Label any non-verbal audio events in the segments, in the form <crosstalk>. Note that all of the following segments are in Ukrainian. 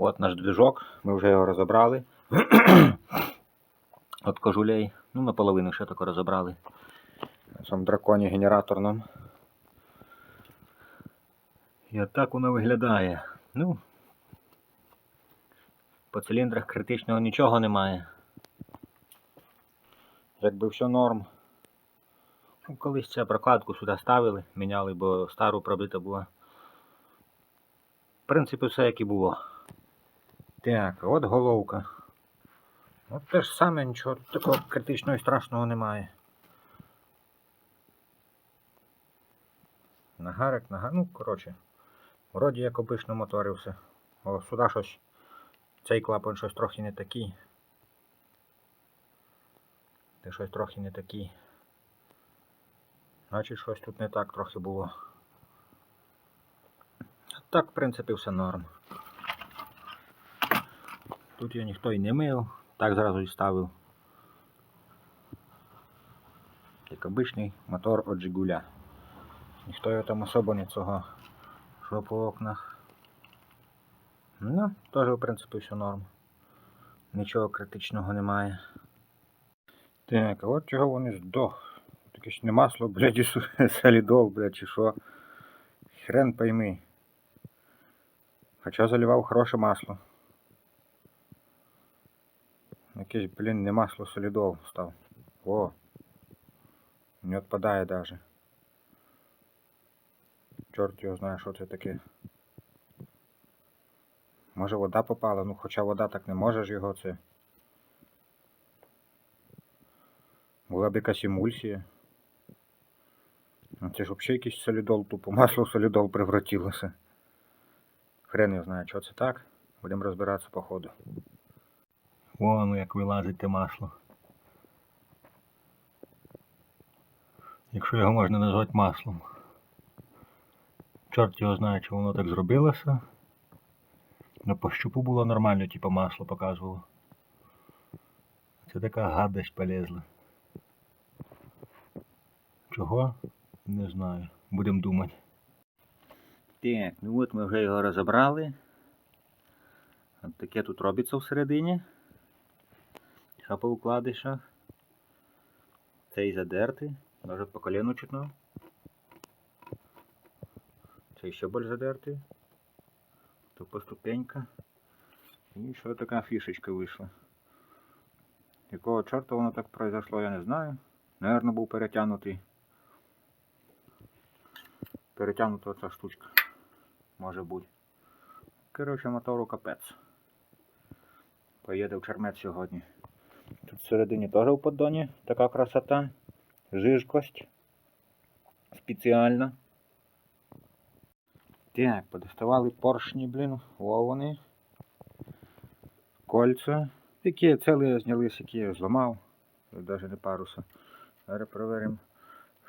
От наш движок, ми вже його розібрали. <clears throat> От кожулей, ну наполовину ще тако розібрали. Цьому драконі генераторному. І от так воно виглядає. Ну, по циліндрах критичного нічого немає. Якби все норм. Ну, колись це прокладку сюди ставили, міняли, бо стару пробита була. В принципі, все як і було. Так, от головка. От те ж саме, нічого такого критичного і страшного немає. Нагарик, нагар... ну, коротше. Вроді як обично моторився. О, сюди щось. Цей клапан щось трохи не такий. Це щось трохи не такий. Значить, щось тут не так трохи було. Так, в принципі, все норм. Тут його ніхто і не мив, так зразу і ставив. Як обичний мотор от Жигуля. Ніхто його там особо не цього, що по окнах. Ну, теж, в принципі, все норм. Нічого критичного немає. Так, а от чого вони здох. Таке ж не масло, блядь, і <laughs> солідол, блядь, чи що. Хрен пойми. Хоча заливав хороше масло. Якесь, блін, не масло солідол став. О. Не відпадає даже. Чорт його знає, що це таке. Може вода попала, ну хоча вода так не може ж його це. Була б якась емульсія. Ну, Це ж взагалі якийсь солідол, тупо масло в солідол превратилося. Хрен його знає, що це так. Будемо розбиратися по ходу. Вон як вилазить те масло. Якщо його можна назвати маслом. Чорт його знає, чи воно так зробилося. Ну, по щупу було нормально, типу масло показувало. Це така гадость полезла. Чого? Не знаю. Будемо думати. Так, ну от ми вже його розібрали. От таке тут робиться всередині. Що по укладишах. Цей задертий. Даже по колену чутно. Цей ще більш задертий. Тупо ступенька. І що така фішечка вийшла. Якого чорта воно так произошло, я не знаю. Наверно, був перетягнутий. Перетягнута ця штучка. Може бути. Коротше, мотору капець. Поїде в чермет сьогодні. Тут всередині теж у поддоні така красота. Жижкость. Спеціальна. Так, подоставали поршні, блін. Во вони. Кольця. Які цілі знялись, які я зламав. Навіть не паруса. Зараз перевіримо,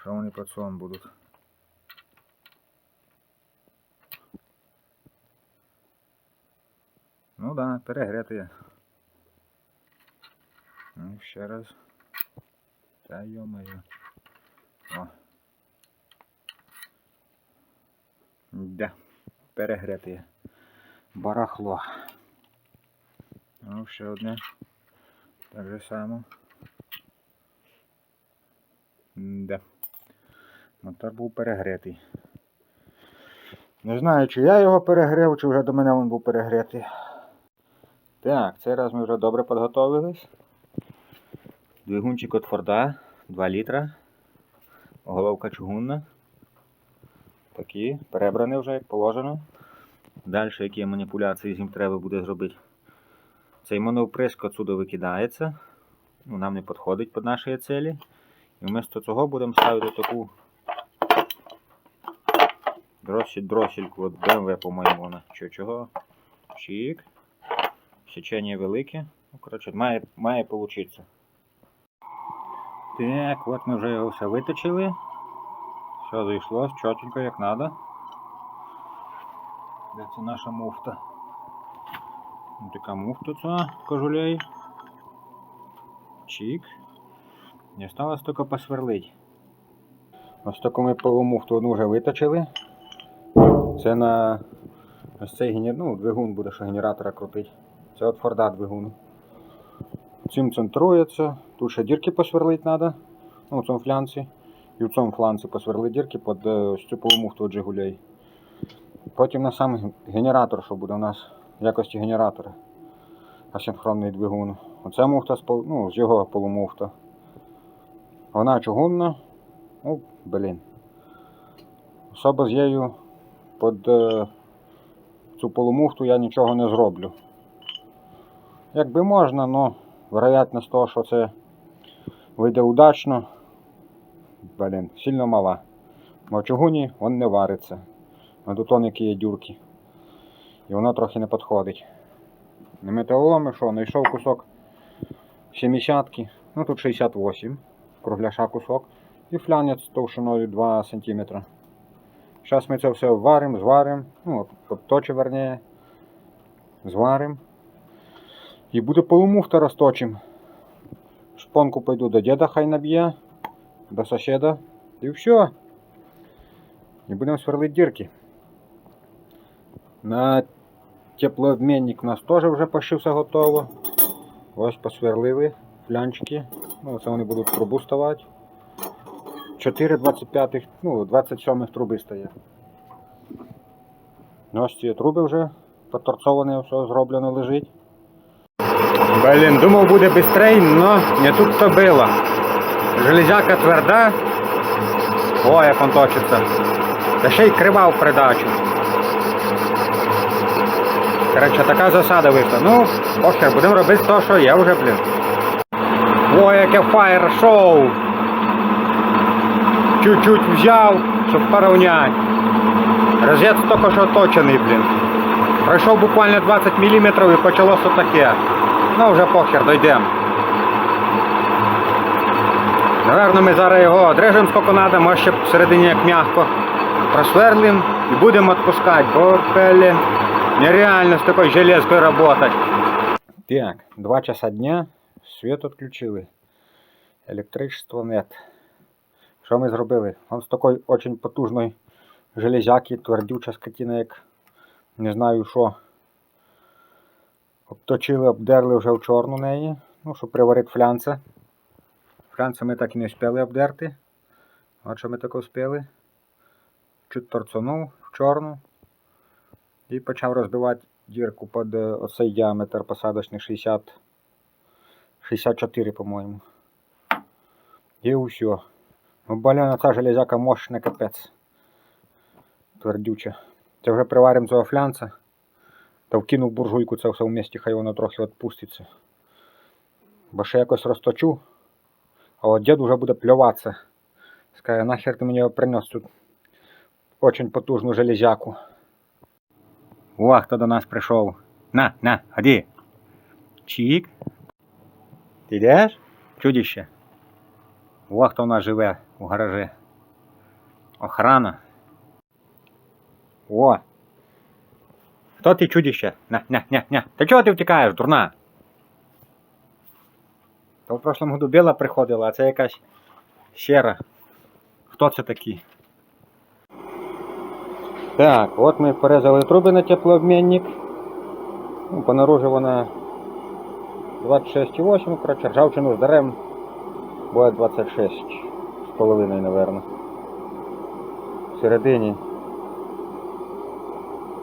що вони під сон будуть. Ну да, перегрети. Ну, ще раз. Та йо-моє. О. Да, перегрети. Барахло. Ну, ще одне. Так же само. Да. Мотор був перегретий. Не знаю, чи я його перегрів, чи вже до мене він був перегретий. Так, цей раз ми вже добре підготовились. Двигунчик від Форда 2 літра. Головка чугунна. Такі, перебрані вже, як положено. Далі які маніпуляції з ним треба буде зробити. Цей моновприск отсюди викидається. Ну, нам не підходить під наші цілі. І вместо цього будемо ставити таку дросіль, дросільку від BMW, по-моєму, вона. Чи чого? Чик. Сечення велике. Ну, коротше, має, має получитися. Так, от ми вже його все виточили. Все зайшло, чотенько, як треба. Де це наша муфта? Ось така муфта ця кожулей. Чик. Не осталось тільки посверлить. Ось таку ми полумуфту одну вже виточили. Це на Ось цей генер... ну, двигун буде, що генератора крутить. Це от Форда двигун. Цим центрується. Тут ще дірки посверлити треба. Ну, в цьому флянці. І в цьому фланці посверли дірки під е, цю полумуфту від Потім на сам генератор, що буде у нас в якості генератора. Асинхронний двигун. Оце муфта з, ну, з його полумуфта. Вона чугунна. Ну, блін. Особо з нею під е, цю полумуфту я нічого не зроблю. Якби можна, але вероятність того, що це вийде удачно, блін, сильно мала. Бо в чугуні він не вариться. На дутоніки є дюрки. І воно трохи не підходить. На металоломі що, знайшов кусок 70 ну тут 68 кругляша кусок. І флянець товщиною 2 см. Зараз ми це все варимо, зваримо, ну, обточимо верніше, зваримо. І буде полумуфта розточим. Шпонку пойду до деда, хай наб'є, до сусіда. І все. І будемо сверлити дірки. На теплообмінник у нас теж вже почти все готово. Ось посверлили флянчики. Ну, це вони будуть трубу ставати. 4 25 ну, 27 труби стоять. Ось ці труби вже поторцоване, все зроблено лежить. Блін, думав буде бистрей, но не тут то було. Железяка тверда. О, як он точиться. Та ще й крива в придачу. Коротше, така засада вийшла. Ну, похер, будемо робити те, що є вже, блін. О, яке фаєр-шоу! Чуть-чуть взяв, щоб порівняти. Розет тільки що точений, блін. Пройшов буквально 20 мм і почалося таке. Ну вже похер, дойдемо. Наверно, ми зараз його одрежемо скільки треба, може ще всередині як м'яко. Просверлим і будемо відпускати, бо блін, нереально з такою железкою працювати. Так, 2 часа дня, світ відключили. Електричество нет. Що ми зробили? Он з такої очень потужної железяки, твердюча скотина, як не знаю що. Обточили, обдерли вже в чорну неї. Ну, щоб приварити флянце. Флянце ми так і не встигли обдерти. От що ми так успіли. Чуть торцонув в чорну. І почав розбивати дірку під е, оцей діаметр посадочний 60. 64, по-моєму. І все. Ну, блін, ця железяка мощна капець. Твердюча. Це вже приваримо цього флянца. Та вкинув буржуйку це все в місті, хай воно трохи відпуститься. Бо ще якось розточу. А от дід вже буде плюватися. Скаже, нахер ти мені його принес тут очень потужну железяку. О, хто до нас прийшов. На, на, ходи. Чик. Ти йдеш? Чудіще. О, хто у нас живе у гаражі. Охрана. О. Хто ти чудіще? На, на, на, на. Та чого ти втікаєш, дурна? То в прошлому году біла приходила, а це якась щера. Хто це такі? Так, от ми порезали труби на теплообмінник. Ну, понаружи вона 26,8, коротше, ржавчину здарем. Буде 26 з половиною, напевно. В середині.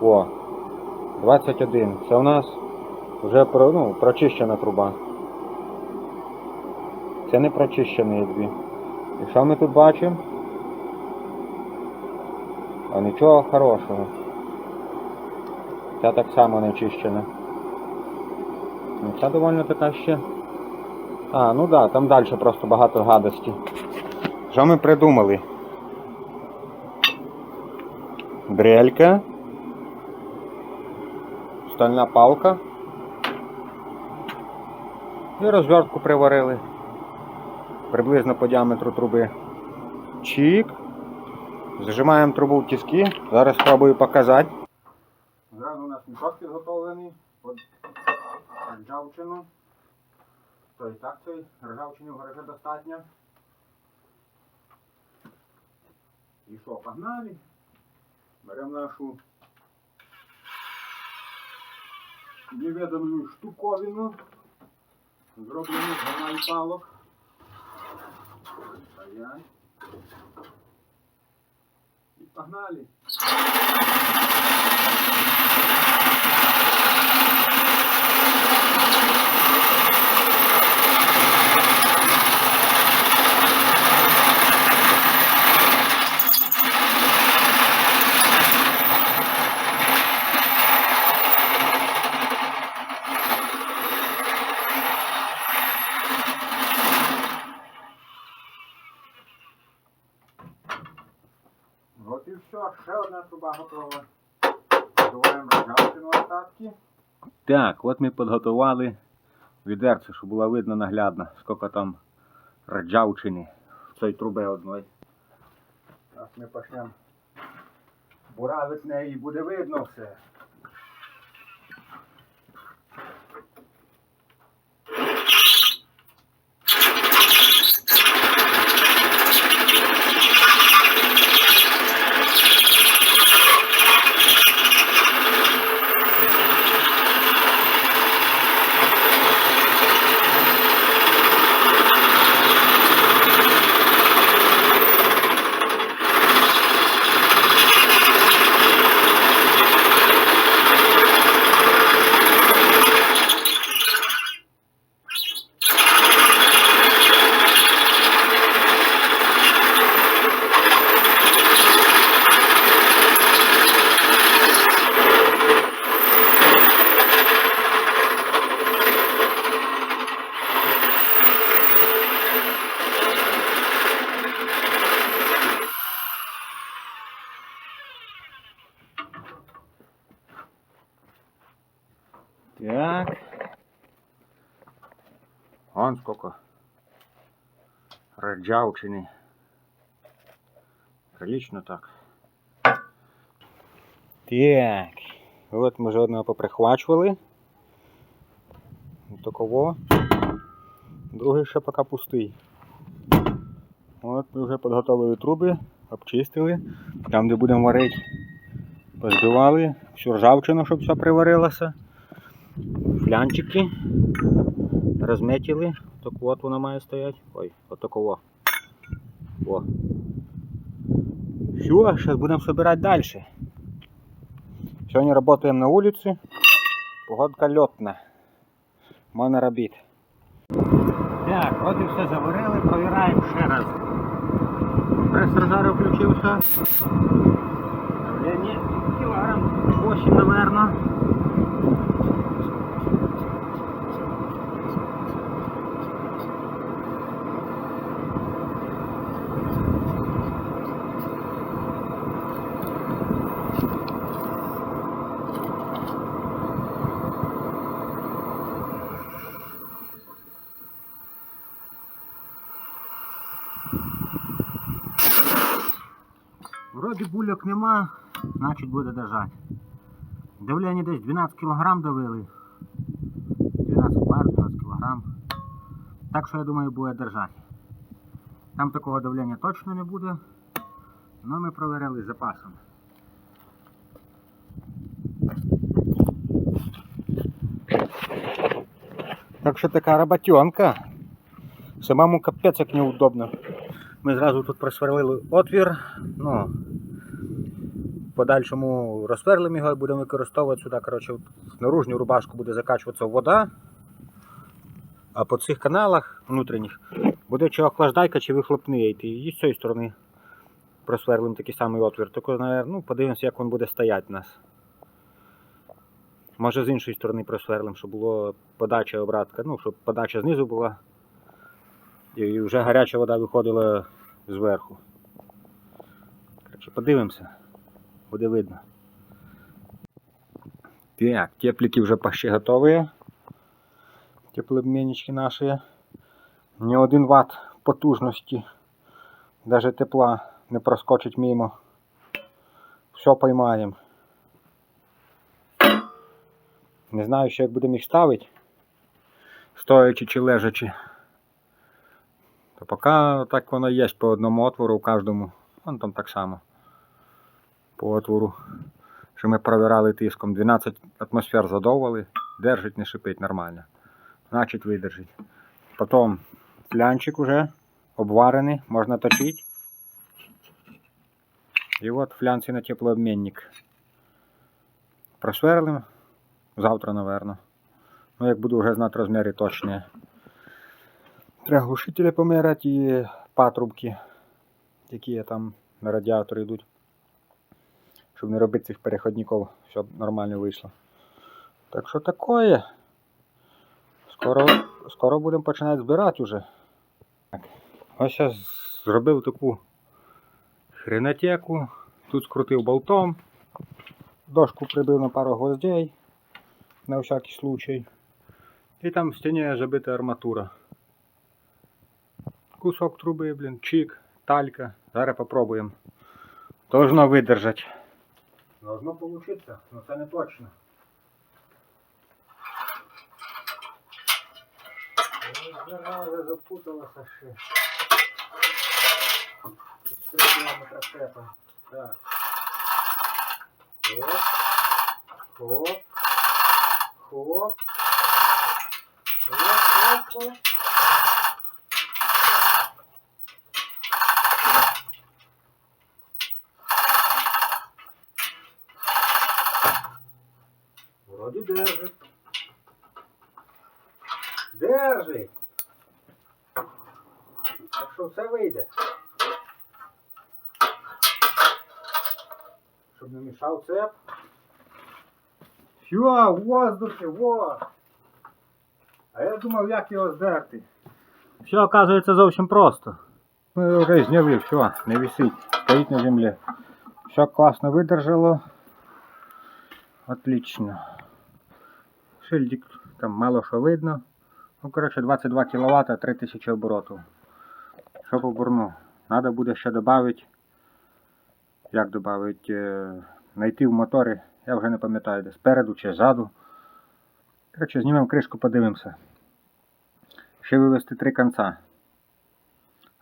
О, 21. Це у нас вже ну, прочищена труба. Це не прочищені дві. І що ми тут бачимо? А нічого хорошого. Ця так само не чищена. Ну, Ця доволі така ще. А, ну да, там далі просто багато гадості. Що ми придумали? Дрелька. Стальна палка. І розвертку приварили. Приблизно по діаметру труби. Чик. Зажимаємо трубу в тиски. Зараз спробую показати. Зразу у нас мішок підготовлений під ржавчину. То і так цієї ржавчини в гаражі достатньо. І що, погнали? Беремо нашу невидану штуковину, зроблену з гама і палок. І погнали. От і все, ще одна труба готова. Добуваємо розжавчину остатки. Так, от ми підготували відерце, щоб було видно наглядно, скільки там рджавчини в цій трубі одної. Зараз ми почнемо буравити неї і буде видно все. Так. Вон сколько ржавчини. Прилично так. Так. От ми вже одного поприхвачували. Таково. Другий ще поки пустий. От ми вже підготовили труби, обчистили. Там, де будемо варити, позбивали всю ржавчину, щоб все приварилося. Флянчики розметили. Так от вона має стояти. Ой, отаково. О. Все, зараз будемо збирати далі. Сьогодні працюємо на вулиці. Погодка льотна. Можна робити. Так, от і все заварили, провіраємо ще раз. Пресор зараз включився. Кілограм 8, наверное. Вроді бульок нема, значить буде держати. Давлення десь 12 кг давили. 12 бар, 12 кг. Так що я думаю буде держати. Там такого давлення точно не буде. але ми провірили запасом. Так що така роботенка. Самому капець як неудобно. Ми зразу тут просверлили отвір. Ну, подальшому розсверлимо його і будемо використовувати сюди. Коротше, в наружню рубашку буде закачуватися вода. А по цих каналах внутрішніх буде чи охлаждайка, чи вихлопний йти. І з цієї сторони просверлимо такий самий отвір. Тільки, ну, подивимося, як він буде стояти у нас. Може з іншої сторони просверлимо, щоб було подача обратка. Ну, щоб подача знизу була. І вже гаряча вода виходила зверху. Подивимося. Буде видно. Так, теплики вже почти готові. Теплообміннички наші. Ні один ватт потужності. Даже тепла не проскочить мимо. Все поймаємо. Не знаю, ще як будемо їх ставити. Стоячи чи лежачи. То поки так воно є по одному отвору в кожному. Вон там так само. По отвору. Що ми провірали тиском. 12 атмосфер задовували. держить, не шипить нормально. Значить видержить. Потім флянчик уже обварений, можна точити. І от флянці на теплообмінник. Просверлим. Завтра, напевно. Ну, як буду вже знати розміри точні. Треба глушителі поміряти і патрубки, які там на радіатор йдуть. Щоб не робити цих переходників, щоб нормально вийшло. Так що такое. Скоро, скоро будемо починати збирати вже. Так. Ось я зробив таку хренотеку. Тут скрутив болтом. Дошку прибив на пару гвоздей на всякий случай. І там в стіні забита арматура. Кусок труби, блін, чик, талька. Зараз попробуємо. Должно видержати. Должно получиться, но не точно. Вже запуталася ще. Так. Хоп. Хоп. Хоп. Хоп, хоп, хоп. Вроді держить. Держить. Що все вийде. Щоб не мішав цеп. Все, в воздухі, во! А я думав, як його здерти. Все, оказується, зовсім просто. Ми вже зняли, все, не висить, стоїть на землі. Все класно видержало. Отлично. Шильдик там мало що видно. Ну, коротше, 22 кВт, 3000 оборотів. Що по бурну? Надо буде ще додати. Як додати? Е, знайти в моторі, я вже не пам'ятаю, де спереду чи ззаду. Коротше, знімемо кришку, подивимося. Ще вивести три кінця.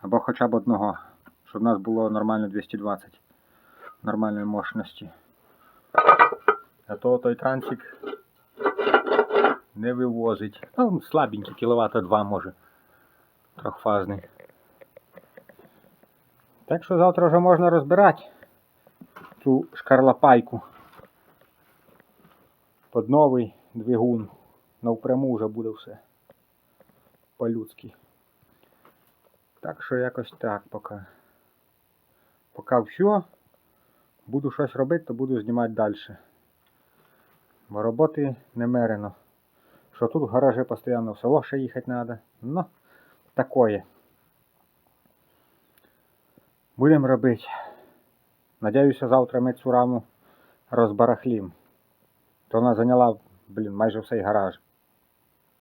Або хоча б одного, щоб у нас було нормально 220 нормальної мощності. А то той трансик не вивозить. Ну, слабенький, кіловата 2 може. Трохфазний. Так що завтра вже можна розбирати цю шкарлапайку. Под новий двигун. Навпряму вже буде все. По-людськи. Так що якось так поки. Поки все. Буду щось робити, то буду знімати далі. Бо роботи немерено. Що тут в гаражі постійно в село ще їхати треба. Ну, такое. Будемо робити. Надіюся, завтра ми цю раму розбарахлім. То вона зайняла, блін, майже всей гараж.